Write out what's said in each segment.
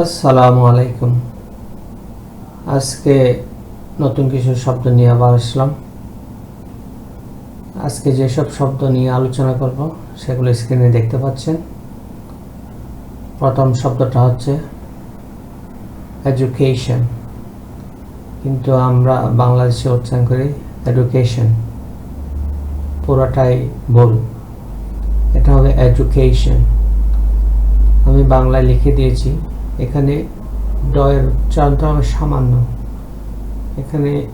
আসসালামু আলাইকুম। আজকে নতুন কিছু শব্দ নিয়ে আবার আসলাম। আজকে যেসব শব্দ নিয়ে আলোচনা করব, সেগুলো স্ক্রিনে দেখতে পাচ্ছেন। প্রথম শব্দটা হচ্ছে এডুকেশন কিন্তু আমরা বাংলাদেশে উচ্চারণ করি এডুকেশন পুরোটাই ভুল। এটা হবে এডুকেশন আমি বাংলায় লিখে দিয়েছি এখানে ডয়ের উচ্চারণটা হবে সামান্য। এখানে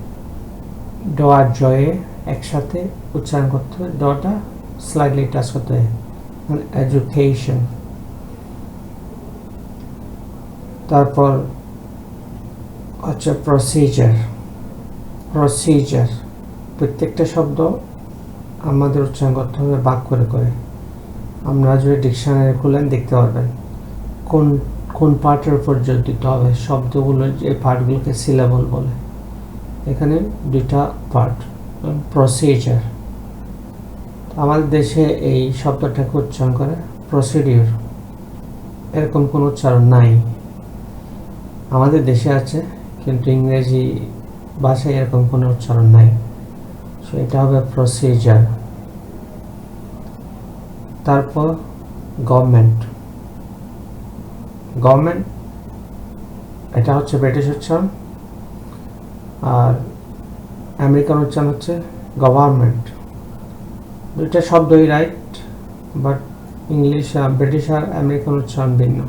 ড আর জয়ে একসাথে উচ্চারণ করতে হবে। ডটা স্লাইডলি টাচ করতে হবে। মানে এডুকেশন তারপর হচ্ছে প্রসিজার প্রসিজার প্রত্যেকটা শব্দ আমাদের উচ্চারণ করতে হবে বাক করে করে। আমরা যদি ডিকশনারি খুলেন দেখতে পারবেন। কোন কোন পার্টের উপর জোর দিতে হবে, শব্দগুলো যে পার্টগুলোকে সিলেবল বলে। এখানে দুইটা পার্ট প্রসিজার আমাদের দেশে এই শব্দটাকে উচ্চারণ করে প্রসিডিওর এরকম কোনো উচ্চারণ নাই। আমাদের দেশে আছে, কিন্তু ইংরেজি ভাষায় এরকম কোনো উচ্চারণ নাই। সো এটা হবে প্রসিজার তারপর গভর্নমেন্ট গভর্নমেন্ট, এটা হচ্ছে ব্রিটিশ উচ্চারণ, আর আমেরিকান উচ্চারণ হচ্ছে গভর্নমেন্ট। দুইটা শব্দই রাইট বাট ইংলিশ ব্রিটিশ আর আমেরিকান উচ্চারণ ভিন্ন।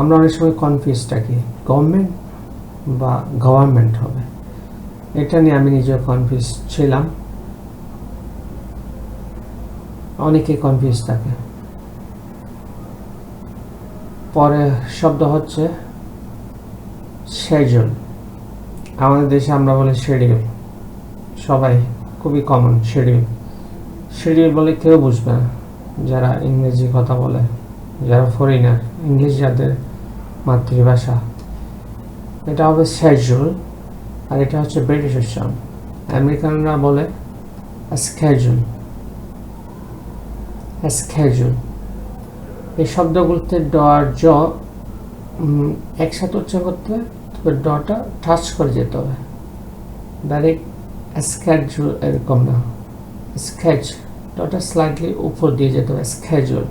আমরা অনেক সময় কনফিউজ থাকি, গভর্নমেন্ট বা গভর্নমেন্ট হবে। এটা নিয়ে আমি নিজেও কনফিউজ ছিলাম। অনেকে কনফিউজ থাকে। পরে শব্দ হচ্ছে শেডিউল আমাদের দেশে আমরা বলি শেডিউল সবাই খুবই কমন শেডিউল শেডিউল বলে কেউ বুঝবে না। যারা ইংরেজি কথা বলে, যারা ফরেনার ইংলিশ যাদের মাতৃভাষা। এটা হবে শেডিউল আর এটা হচ্ছে ব্রিটিশ উচ্চারণ আমেরিকানরা বলে স্কেজুল স্কেজুল এই শব্দগুলোতে ড আর জ একসাথে উচ্চারণ করতে হবে তবে ডটা টাচ করে যেতে হবে। ডাইরেক্ট স্কেজুল এরকম না। স্কেচ ডটা স্লাইডলি উপর দিয়ে যেতে হবে স্কেজুল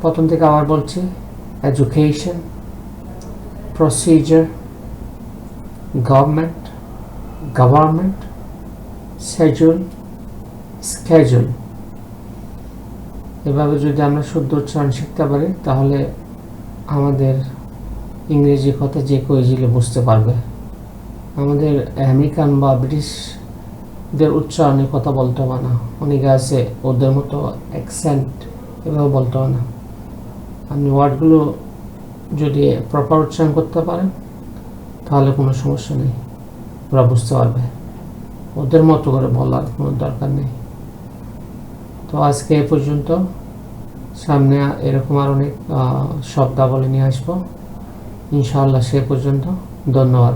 প্রথম থেকে আবার বলছি education procedure government government schedule schedule এভাবে যদি আমরা শুদ্ধ উচ্চারণ শিখতে পারি, তাহলে আমাদের ইংরেজি কথা যে কেউ ইজিলি বুঝতে পারবে। আমাদের আমেরিকান বা ব্রিটিশদের উচ্চারণে কথা বলতে হবে না। অনেকে আছে, ওদের মতো অ্যাকসেন্ট এভাবে বলতে হবে না। আপনি ওয়ার্ডগুলো যদি প্রপার উচ্চারণ করতে পারেন, তাহলে কোনো সমস্যা নেই। ওরা বুঝতে পারবে। ওদের মতো করে বলার কোনো দরকার নেই। তো আজকে এ পর্যন্ত। সামনে এরকম আর অনেক শব্দাবলী নিয়ে আসব। ইনশাআল্লাহ সে পর্যন্ত। ধন্যবাদ।